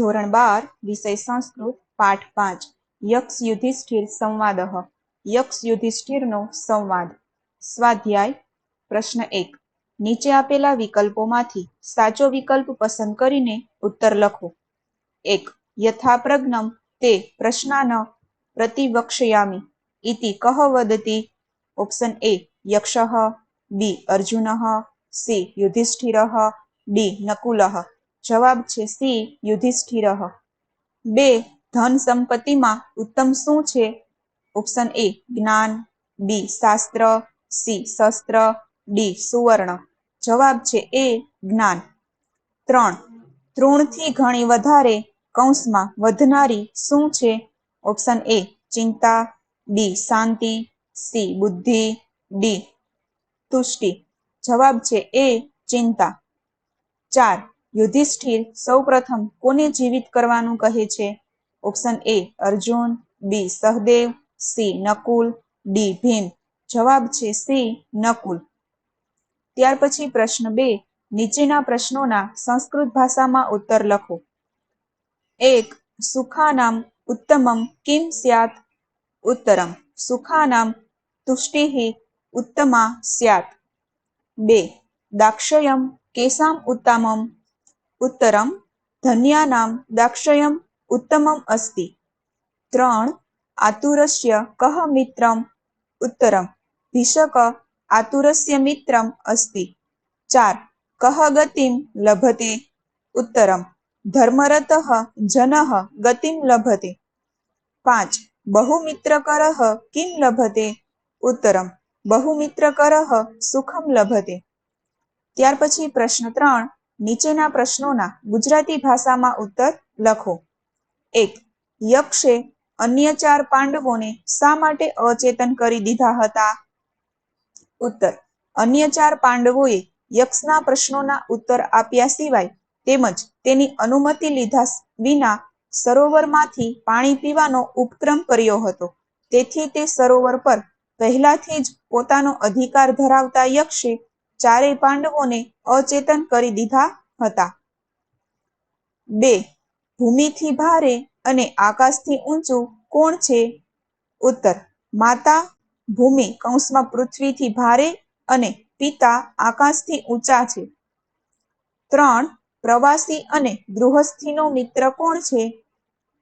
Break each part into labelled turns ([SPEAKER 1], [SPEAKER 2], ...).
[SPEAKER 1] ધોરણ બાર, વિષય સંસ્કૃત, પાઠ પાંચ. યક્ષ યુધિષ્ઠિર સંવાદ. યક્ષ યુધિષ્ઠિરનો સંવાદ. સ્વાધ્યાય. પ્રશ્ન એક. નીચે આપેલા વિકલ્પોમાંથી સાચો વિકલ્પ પસંદ કરીને ઉત્તર લખો. એક. યથાપ્રજ્ઞમ. તે પ્રશ્નાન પ્રતિવક્ષ્યામી. ઇતિ કહ વદતી? Option A. Yaksha. B. Arjun. C. Yudhishthir. D. Nakul. જવાબ છે સી, યુધિષ્ઠિર. બે, ધન સંપત્તિમાં ઉત્તમ શું છે? ઓપ્શન એ, જ્ઞાન. બી, શાસ્ત્ર. સી, શસ્ત્ર. ડી, સુવર્ણ. જવાબ છે એ, જ્ઞાન. ત્રણ ત્રણથી ઘણી વધારે કૌંસમાં વધનારી શું છે? ઓપ્શન એ, ચિંતા. બી, શાંતિ. સી, બુદ્ધિ. ડી, તુષ્ટિ. જવાબ છે એ, ચિંતા. ચાર યુધિષ્ઠિર સૌપ્રથમ કોને જીવિત કરવાનું કહે છે? Option A Arjun, B Sahdev, C Nakul, D Bhim. જવાબ છે સી નકુલ. ત્યાર પછી પ્રશ્ન બે, નીચેના પ્રશ્નોના સંસ્કૃત ભાષામાં ઉત્તર લખો. એક, સુખાનામ ઉત્તમમ કિમ સ્યાત? ઉત્તરમ, સુખાનામ તુષ્ટિ ઉત્તમા સ્યાત. બે, દાક્ષયમ કેસામ ઉત્તમમ ઉત્તરમ, ધન્યાનામ, દાક્ષયમ, ઉત્તમમ અસ્તિ. ત્રણ, આતુરસ્ય કહ મિત્રમ, ઉત્તરમ. ભીષક, આતુરસ્ય મિત્રમ અસ્તિ. ચાર, કહ ગતિમ લભતે, ઉત્તરમ. ધર્મરત જન ગતિમ લભતે. પાંચ બહુમિત્રકર કિમ લભતે, ઉત્તરમ. બહુમિત્રકર સુખમ લભતે. ત્યાર પછી પ્રશ્ન ત્રણ નીચેના પ્રશ્નોના ગુજરાતી ભાષામાં ઉત્તર લખો. એક, યક્ષે અન્ય ચાર પાંડવોને શા માટે અચેતન કરી દીધા હતા? ઉત્તર, અન્ય ચાર પાંડવોએ યક્ષના પ્રશ્નોના ઉત્તર આપ્યા સિવાય તેમજ તેની અનુમતિ લીધા વિના સરોવરમાંથી પાણી પીવાનો ઉપક્રમ કર્યો હતો. તેથી તે સરોવર પર પહેલાથી જ પોતાનો અધિકાર ધરાવતા યક્ષે ચારેય પાંડવોને અચેતન કરી દીધા હતા. બે. ભૂમિથી ભારે અને આકાશથી ઊંચું કોણ છે? ઉત્તર. માતા ભૂમિ કૌંસમાં પૃથ્વીથી ભારે અને પિતા આકાશથી ઊંચા છે. ત્રણ. પ્રવાસી અને ગૃહસ્થીનો મિત્ર કોણ છે?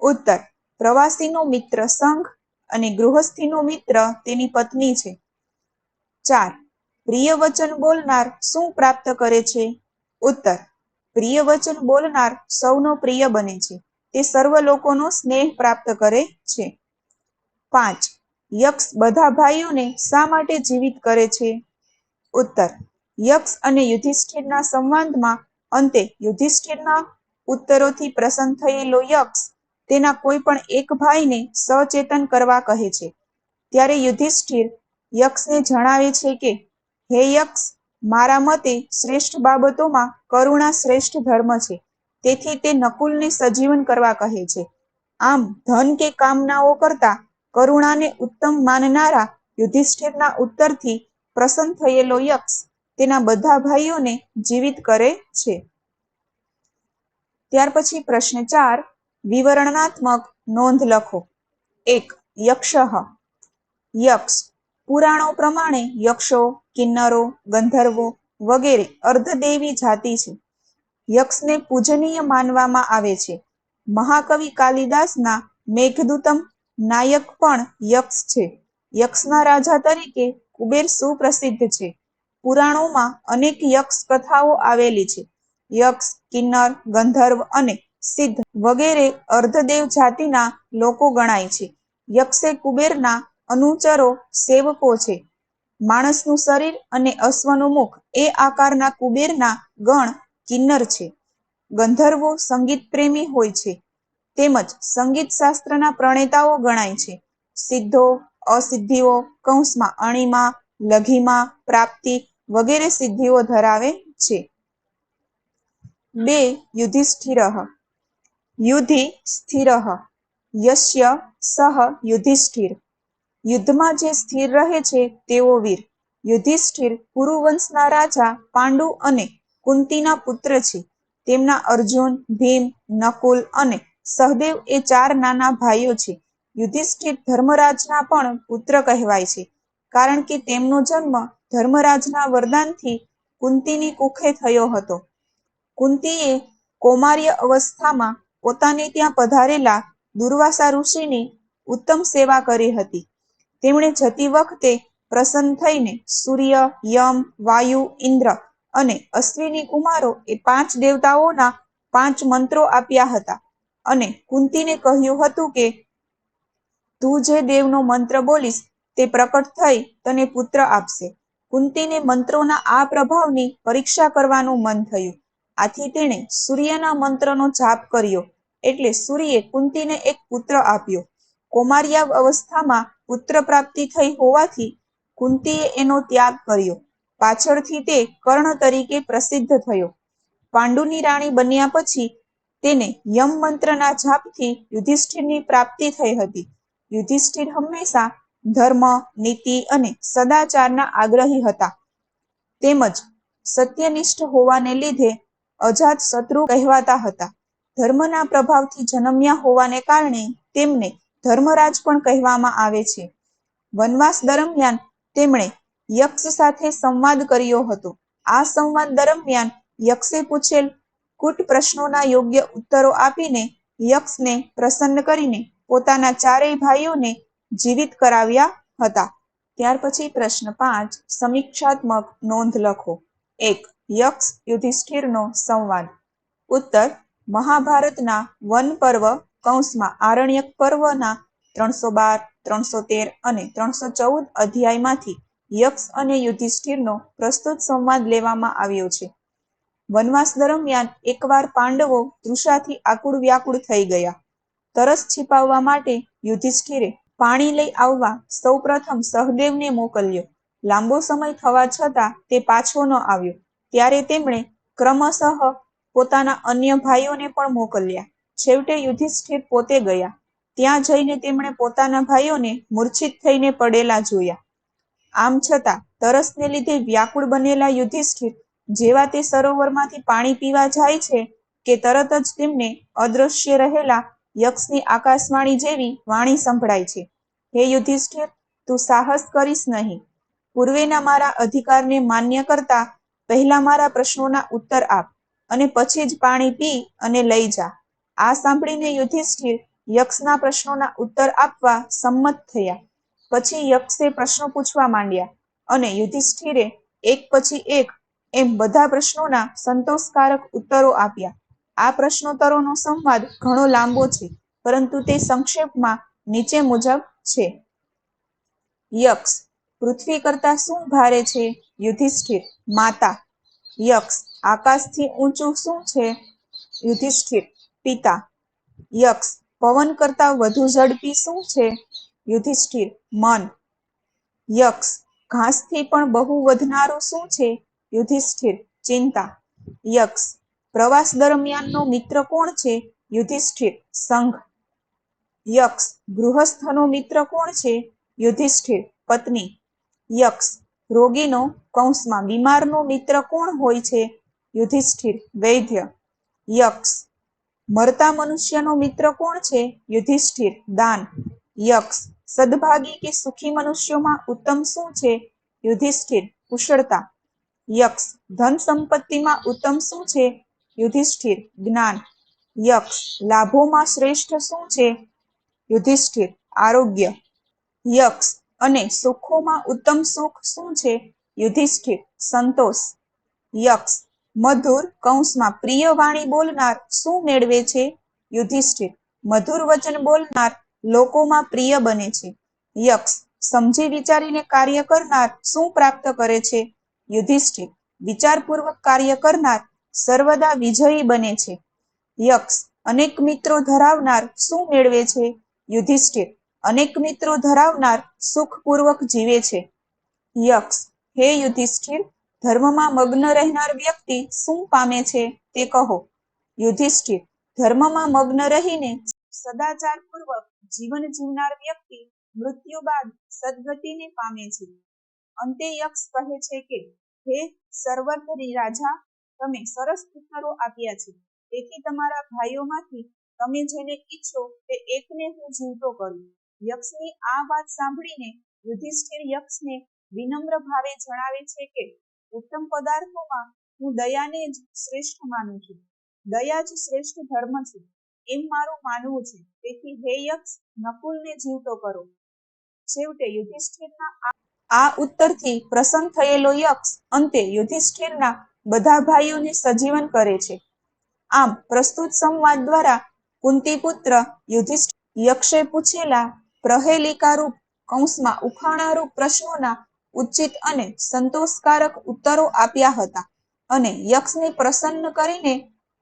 [SPEAKER 1] ઉત્તર. પ્રવાસીનો મિત્ર સંઘ અને ગૃહસ્થીનો મિત્ર તેની પત્ની છે. ચાર. પ્રિય વચન બોલનાર શું પ્રાપ્ત કરે છે? ઉત્તર પ્રિય વચન બોલનાર સૌનો પ્રિય બને છે. તે સર્વ લોકોનો સ્નેહ પ્રાપ્ત કરે છે. પાંચ, યક્ષ બધા ભાઈઓને શા માટે જીવિત કરે છે? ઉત્તર, યક્ષ અને યુધિષ્ઠિરના સંવાદમાં અંતે યુધિષ્ઠિરના ઉત્તરોથી પ્રસન્ન થયેલો યક્ષ તેના કોઈ પણ એક ભાઈને સચેતન કરવા કહે છે. ત્યારે યુધિષ્ઠિર યક્ષને જણાવે છે કે હે યક્ષ મારા મતે શ્રેષ્ઠ બાબતોમાં કરુણા શ્રેષ્ઠ ધર્મ છે. તેથી તે નકુલને સજીવન કરવા કહે છે. આમ ધન કે કામનાઓ કરતા કરુણાને ઉત્તમ માનનારા યુધિષ્ઠિરના ઉત્તરથી પ્રસન્ન થયેલો યક્ષ તેના બધા ભાઈઓને જીવિત કરે છે. ત્યાર પછી પ્રશ્ન ચાર, વિવરણાત્મક નોંધ લખો. એક, યક્ષ. યક્ષ પુરાણો પ્રમાણે યક્ષો, કિન્નરો, ગંધર્વો વગેરે અર્ધદેવી જાતિ છે. યક્ષને પૂજનીય માનવામાં આવે છે. મહાકવિ કાલિદાસના મેઘદૂતમ નાયક પણ યક્ષ છે. યક્ષના રાજા તરીકે કુબેર સુપ્રસિદ્ધ છે. પુરાણોમાં અનેક યક્ષ કથાઓ આવેલી છે. યક્ષ, કિન્નર, ગંધર્વ અને સિદ્ધ વગેરે અર્ધદેવ જાતિના લોકો ગણાય છે. યક્ષે કુબેરના અનુચરો સેવકો છે. માણસનું શરીર અને અશ્વનું મુખ એ આકારના કુબેરના ગણ કિન્નર છે. ગંધર્વો સંગીત પ્રેમી હોય છે. તેમજ સંગીત શાસ્ત્રના પ્રણેતાઓ ગણાય છે. સિદ્ધો, અસિદ્ધિઓ, કૌંસમાં અણીમાં, લઘીમાં, પ્રાપ્તિ વગેરે સિદ્ધિઓ ધરાવે છે. બે યુધિષ્ઠિર. યુધિ સ્થિર. યશ્ય સહ યુધિષ્ઠિર. યુદ્ધમાં જે સ્થિર રહે છે તેવો વીર. યુધિષ્ઠિર કુરુવંશના રાજા, પાંડુ અને કુંતીના પુત્ર છે. તેમના અર્જુન, ભીમ, નકુલ અને સહદેવ એ ચાર નાના ભાઈઓ છે. યુધિષ્ઠિર ધર્મરાજના પણ પુત્ર કહેવાય છે. કારણ કે તેમનો જન્મ ધર્મરાજના વરદાનથી કુંતીની કુખે થયો હતો. કુંતીએ કૌમાર્ય અવસ્થામાં પોતાને ત્યાં પધારેલા દુર્વાસા ઋષિની ઉત્તમ સેવા કરી હતી. તેમણે જતી વખતે પ્રસન્ન થઈને સૂર્ય, યમ, વાયુ, ઇન્દ્ર અને અશ્વિની કુમારો એ પાંચ દેવતાઓના પાંચ મંત્રો આપ્યા હતા. અને કુંતીને કહ્યું હતું કે, તું જે દેવનો મંત્ર બોલીશ, તે પ્રકટ થઈ તને પુત્ર આપશે. કુંતીને મંત્રોના આ પ્રભાવની પરીક્ષા કરવાનું મન થયું. આથી તેણે સૂર્યના મંત્રનો જાપ કર્યો. એટલે સૂર્યે કુંતીને એક પુત્ર આપ્યો. કૌમાર્યા અવસ્થામાં પુત્ર પ્રાપ્તિ થઈ હોવાથી કુંતીએ એનો ત્યાગ કર્યો. પાછળથી તે કર્ણ તરીકે પ્રસિદ્ધ થયો. પાંડુની રાણી બન્યા પછી તેને યમ મંત્રના જાપથી યુધિષ્ઠિરની પ્રાપ્તિ થઈ હતી. યુધિષ્ઠિર હંમેશા ધર્મ, નીતિ અને સદાચારના આગ્રહી હતા. તેમજ સત્યનિષ્ઠ હોવાને લીધે અજાત શત્રુ કહેવાતા હતા. ધર્મના પ્રભાવથી જન્મ્યા હોવાને કારણે તેમને ધર્મરાજ પણ કહેવામાં આવે છે. વનવાસ દરમિયાન તેમણે યક્ષ સાથે સંવાદ કર્યો હતો. આ સંવાદ દરમિયાન યક્ષે પૂછેલ કૂટ પ્રશ્નોના યોગ્ય ઉત્તરો આપીને યક્ષને પ્રસન્ન કરીને પોતાના ચારેય ભાઈઓને જીવિત કરાવ્યા હતા. ત્યાર પછી પ્રશ્ન પાંચ, સમીક્ષાત્મક નોંધ લખો. એક, યક્ષ યુધિષ્ઠિરનો સંવાદ. ઉત્તર, મહાભારતના વન પર્વ કૌંસમાં આરણ્યક પર્વના ત્રણસો બાર, ત્રણસો તેર અને ત્રણસો ચૌદ અધ્યાયમાંથી યક્ષ અને યુધિષ્ઠિરનો પ્રસ્તુત સંવાદ લેવામાં આવ્યો છે. વનવાસ દરમિયાન એકવાર પાંડવો તૃષાથી આકુળ વ્યાકુળ થઈ ગયા. તરસ છિપાવવા માટે યુધિષ્ઠિરે પાણી લઈ આવવા સૌપ્રથમ સહદેવને મોકલ્યો. લાંબો સમય થવા છતાં તે પાછો ન આવ્યો. ત્યારે તેમણે ક્રમશઃ પોતાના અન્ય ભાઈઓને પણ મોકલ્યા. છેવટે યુધિષ્ઠિર પોતે ગયા. ત્યાં જઈને તેમણે પોતાના ભાઈઓને મૂર્છિત થઈને પડેલા જોયા. આમ છતાં તરસને લીધે વ્યાકુળ બનેલા યુધિષ્ઠિર જેવા તે સરોવરમાંથી પાણી પીવા જાય છે કે તરત જ તેમને અદૃશ્ય રહેલા યક્ષની આકાશવાણી જેવી વાણી સંભળાય છે. હે યુધિષ્ઠિર, તું સાહસ કરીશ નહીં. પૂર્વેના મારા અધિકારને માન્ય કરતા પહેલા મારા પ્રશ્નોના ઉત્તર આપ અને પછી જ પાણી પી અને લઈ જા. આ સાંભળીને યુધિષ્ઠિર યક્ષના પ્રશ્નોના ઉત્તર આપવા સંમત થયા. પછી યક્ષે પ્રશ્નો પૂછવા માંડ્યા અને યુધિષ્ઠિરે એક પછી એક એમ બધા પ્રશ્નોના સંતોષકારક ઉત્તરો આપ્યા. આ પ્રશ્નોત્તરોનો સંવાદ ઘણો લાંબો છે, પરંતુ તે સંક્ષેપમાં નીચે મુજબ છે. યક્ષ, પૃથ્વી કરતા શું ભારે છે? યુધિષ્ઠિર, માતા. યક્ષ, આકાશથી ઊંચું શું છે? યુધિષ્ઠિર પિતા, યક્ષ, પવન કરતા વધુ ઝડપી શું છે? યુધિષ્ઠિર, મન. યક્ષ, ઘાસથી પણ બહુ વધનારું શું છે? યુધિષ્ઠિર, ચિંતા. યક્ષ, પ્રવાસ દરમિયાનનો મિત્ર કોણ છે? યુધિષ્ઠિર, સંઘ. યક્ષ, ગૃહસ્થનો મિત્ર કોણ છે? યુધિષ્ઠિર, પત્ની. યક્ષ, રોગીનો, કૌંસમાં બીમારનો મિત્ર કોણ હોય છે? યુધિષ્ઠિર, વૈદ્ય. યક્ષ મરતા મનુષ્યનો મિત્ર કોણ છે? યુધિષ્ઠિર, દાન, યક્ષ. સદભાગી કે સુખી મનુષ્યોમાં ઉત્તમ શું છે? યુધિષ્ઠિર, કુશળતા. યક્ષ, ધન સંપત્તિમાં ઉત્તમ શું છે? યુધિષ્ઠિર, જ્ઞાન. યક્ષ, લાભોમાં શ્રેષ્ઠ શું છે? યુધિષ્ઠિર, આરોગ્ય. યક્ષ અને સુખોમાં ઉત્તમ સુખ શું છે? યુધિષ્ઠિર, સંતોષ. યક્ષ મધુર કૌંસમાં પ્રિય વાણી બોલનાર શું મેળવે છે? યુધિષ્ઠિર, મધુર વચન બોલનાર લોકોમાં પ્રિય બને છે. યક્ષ, સમજી વિચારીને કાર્ય કરનાર શું પ્રાપ્ત કરે છે? યુધિષ્ઠિર, વિચારપૂર્વક કાર્ય કરનાર સર્વદા વિજયી બને છે. યક્ષ, અનેક મિત્રો ધરાવનાર શું મેળવે છે? યુધિષ્ઠિર, અનેક મિત્રો ધરાવનાર સુખપૂર્વક જીવે છે. યક્ષ, હે યુધિષ્ઠિર ધર્મમાં મગ્ન રહેનાર વ્યક્તિ શું પામે છે તે કહો. યુધિષ્ઠિર, ધર્મમાં મગ્ન રહીને સદાચારપૂર્વક જીવન જીવનાર વ્યક્તિ મૃત્યુ બાદ સદગતિને પામે છે. અંતે યક્ષ કહે છે કે, હે સર્વતરી રાજા, તમે સરસ ઉત્તરો આપ્યા છે. તેથી તમારા ભાઈઓમાંથી તમે જેને ઈચ્છો તે એકને હું જીવતો કરું. યક્ષની આ વાત સાંભળીને યુધિષ્ઠિર યક્ષને વિનમ્ર ભાવે જણાવે છે કે ઉત્તમ પદાર્થોમાં હું દયાને જ શ્રેષ્ઠ માનું છું. દયા જ શ્રેષ્ઠ ધર્મ છે. એમ મારું માનવું છે. તેથી હે યક્ષ, નકુલને જીવતો કરો. છેવટે યુધિષ્ઠિરના આ- ઉત્તરથી પ્રસન્ન થયેલો યક્ષ અંતે યુધિષ્ઠિરના બધા ભાઈઓને સજીવન કરે છે. આમ પ્રસ્તુત સંવાદ દ્વારા કુંતીપુત્ર યુધિષ્ઠિર યક્ષે પૂછેલા પ્રહેલિકારૂપ કૌંસમાં ઉખાણારૂપ પ્રશ્નોના ઉચિત અને સંતોષકારક ઉત્તરો આપ્યા હતા અને યક્ષને પ્રસન્ન કરીને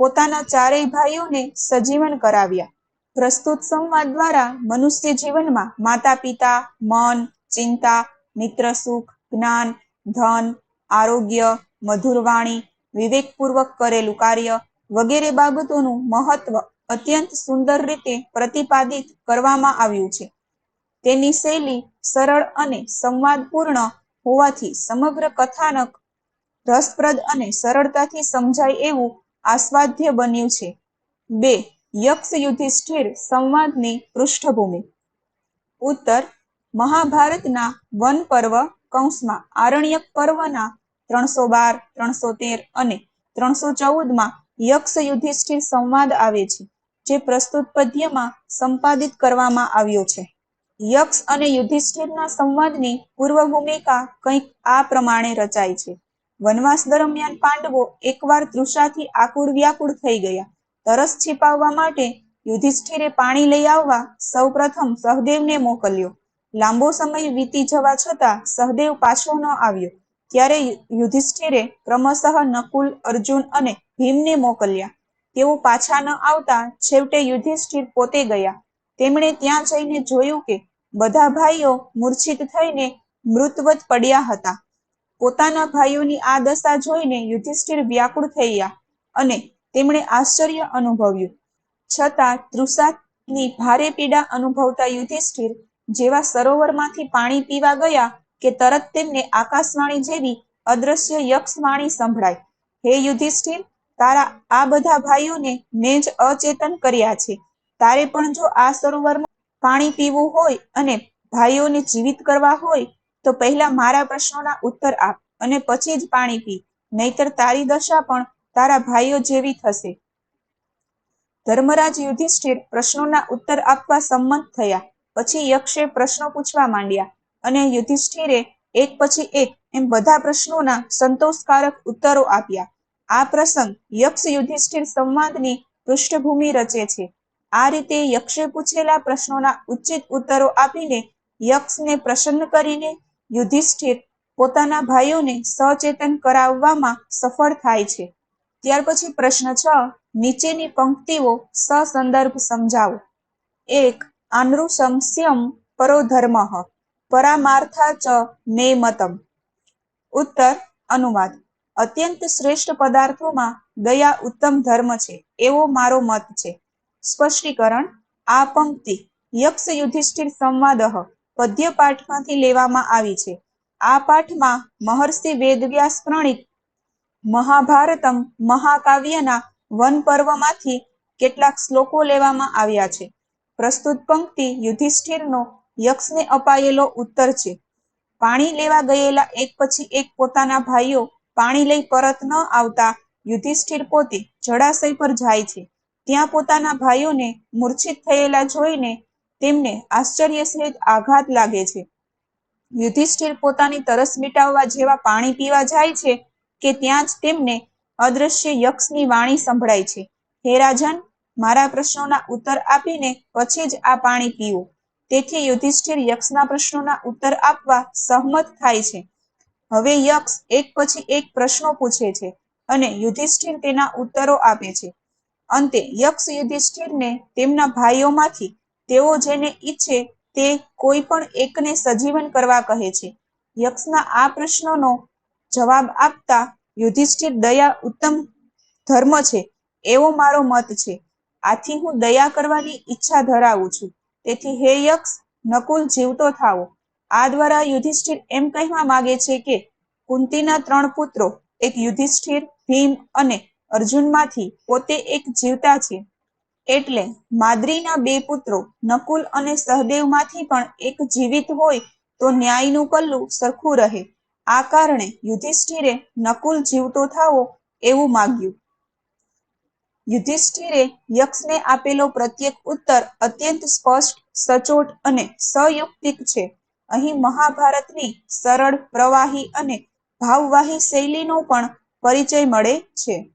[SPEAKER 1] પોતાના ચારેય ભાઈઓને સજીવન કરાવ્યા. પ્રસ્તુત સંવાદ દ્વારા મનુષ્ય જીવનમાં માતા પિતા મન, ચિંતા, મિત્ર સુખ, જ્ઞાન, ધન, આરોગ્ય, મધુર વાણી, વિવેકપૂર્વક કરેલું કાર્ય વગેરે બાબતોનું મહત્વ અત્યંત સુંદર રીતે પ્રતિપાદિત કરવામાં આવ્યું છે. તેની શૈલી સરળ અને સંવાદપૂર્ણ હોવાથી સમગ્ર કથાનક રસપ્રદ અને સરળતાથી સમજાય એવું આસ્વાદ્ય બન્યું છે. બે યક્ષ યુધિષ્ઠિર સંવાદની પૃષ્ઠભૂમિ. ઉત્તર, મહાભારતના વન પર્વ કૌંસમાં આરણ્યક પર્વના ત્રણસો બાર, ત્રણસો તેર અને ત્રણસો ચૌદમાં યક્ષ યુધિષ્ઠિર સંવાદ આવે છે, જે પ્રસ્તુત પદ્યમાં સંપાદિત કરવામાં આવ્યો છે. યક્ષ અને યુધિષ્ઠિરના સંવાદની પૂર્વ ભૂમિકા કંઈક આ પ્રમાણે રચાય છે. વનવાસ દરમિયાન પાંડવો એકવાર તૃષાથી આકુળ વ્યાકુળ થઈ ગયા. તરસ છીપાવવા માટે યુધિષ્ઠિરે પાણી લઈ આવવા સૌપ્રથમ સહદેવને મોકલ્યો. લાંબો સમય વીતી જવા છતાં સહદેવ પાછો ન આવ્યો. ત્યારે યુધિષ્ઠિરે ક્રમશઃ નકુલ, અર્જુન અને ભીમને મોકલ્યા. તેઓ પાછા ન આવતા છેવટે યુધિષ્ઠિર પોતે ગયા. તેમણે ત્યાં જઈને જોયું કે બધા ભાઈઓ મૂર્છિત થઈને મૃતવત પડ્યા હતા. પોતાના ભાઈઓની આ દશા જોઈને યુધિષ્ઠિર વ્યાકુળ થયા અને તેમણે આશ્ચર્ય અનુભવ્યું. છતાં તૃષાની ભારે પીડા અનુભવતા યુધિષ્ઠિર જેવા સરોવરમાંથી પાણી પીવા ગયા કે તરત તેમને આકાશવાણી જેવી અદ્રશ્ય યક્ષવાણી સંભળાય. હે યુધિષ્ઠિર, તારા આ બધા ભાઈઓને મેં જ અચેતન કર્યા છે. તારે પણ જો આ સરોવરમાં પાણી પીવું હોય અને ભાઈઓને જીવિત કરવા હોય, તો પહેલા મારા પ્રશ્નોના ઉત્તર આપ અને પછી જ પાણી પી. નહીતર તારી દશા પણ તારા ભાઈઓ જેવી થશે. ધર્મરાજ યુધિષ્ઠિર પ્રશ્નોના ઉત્તર આપવા સંમત થયા. પછી યક્ષે પ્રશ્નો પૂછવા માંડ્યા અને યુધિષ્ઠિરે એક પછી એક એમ બધા પ્રશ્નોના સંતોષકારક ઉત્તરો આપ્યા. આ પ્રસંગ યક્ષ યુધિષ્ઠિર સંવાદની પૃષ્ઠભૂમિ રચે છે. આ રીતે યક્ષે પૂછેલા પ્રશ્નોના ઉચિત ઉત્તરો આપીને યક્ષને પ્રસન્ન કરીને યુધિષ્ઠિર પોતાના ભાઈઓને સચેતન કરાવવામાં સફળ થાય છે. ત્યાર પછી પ્રશ્ન છ, નીચેની પંક્તિઓ સસંદર્ભ સમજાવો. એક આનૃશંસ્યમ પરો ધર્મ. પરામાર્થા ચ મે મતમ. ઉત્તર, અનુવાદ. અત્યંત શ્રેષ્ઠ પદાર્થોમાં દયા ઉત્તમ ધર્મ છે. એવો મારો મત છે. સ્પષ્ટીકરણ, આ પંક્તિ યક્ષ યુધિષ્ઠિર સંવાદ પદ્ય પાઠમાંથી લેવામાં આવી છે. આ પાઠમાં મહર્ષિ વેદવ્યાસ પ્રણીત મહાભારતમ મહાકાવ્યના વન પર્વમાંથી કેટલાક શ્લોકો લેવામાં આવ્યા છે. પ્રસ્તુત પંક્તિ યુધિષ્ઠિરનો યક્ષને અપાયેલો ઉત્તર છે. પાણી લેવા ગયેલા એક પછી એક પોતાના ભાઈઓ પાણી લઈ પરત ન આવતા યુધિષ્ઠિર પોતે જળાશય પર જાય છે. ત્યાં પોતાના ભાઈઓને મૂર્છિત થયેલા જોઈને તેમને આશ્ચર્ય સહિત આઘાત લાગે છે. યુધિષ્ઠિર પોતાની તરસ મિટાવવા જેવા પાણી પીવા જાય છે કે ત્યાં જ તેમને અદ્રશ્ય યક્ષની વાણી સંભળાય છે. હે રાજન, મારા પ્રશ્નોના ઉત્તર આપીને પછી જ આ પાણી પીવું તેથી યુધિષ્ઠિર યક્ષના પ્રશ્નોના ઉત્તર આપવા સહમત થાય છે. હવે યક્ષ એક પછી એક પ્રશ્નો પૂછે છે અને યુધિષ્ઠિર તેના ઉત્તરો આપે છે. અંતે યક્ષ યુધિષ્ઠિરને તેમના ભાઈઓમાંથી તેઓ જેને ઈચ્છે તે કોઈ પણ એકને સજીવન કરવા કહે છે. યક્ષના આ પ્રશ્નનો જવાબ આપતા યુધિષ્ઠિર દયા ઉત્તમ ધર્મ છે, એવો મારો મત છે. આથી હું દયા કરવાની ઈચ્છા ધરાવું છું. તેથી હે યક્ષ, નકુલ જીવતો થાવો આ દ્વારા યુધિષ્ઠિર એમ કહેવા માગે છે કે કુંતીના ત્રણ પુત્રો, એક યુધિષ્ઠિર, ભીમ અને અર્જુનમાંથી પોતે એક જીવતા છે. એટલે માદ્રીના બે પુત્રો નકુલ અને સહદેવમાંથી પણ એક જીવિત હોય તો ન્યાયનું પલ્લું સરખું રહે. આ કારણે યુધિષ્ઠિરે નકુલ જીવતો થાવો એવું માગ્યું. યુધિષ્ઠિરે યક્ષને આપેલો પ્રત્યેક ઉત્તર અત્યંત સ્પષ્ટ, સચોટ અને સયુક્તિક છે. અહીં મહાભારતની સરળ, પ્રવાહી અને ભાવવાહી શૈલીનો પણ પરિચય મળે છે.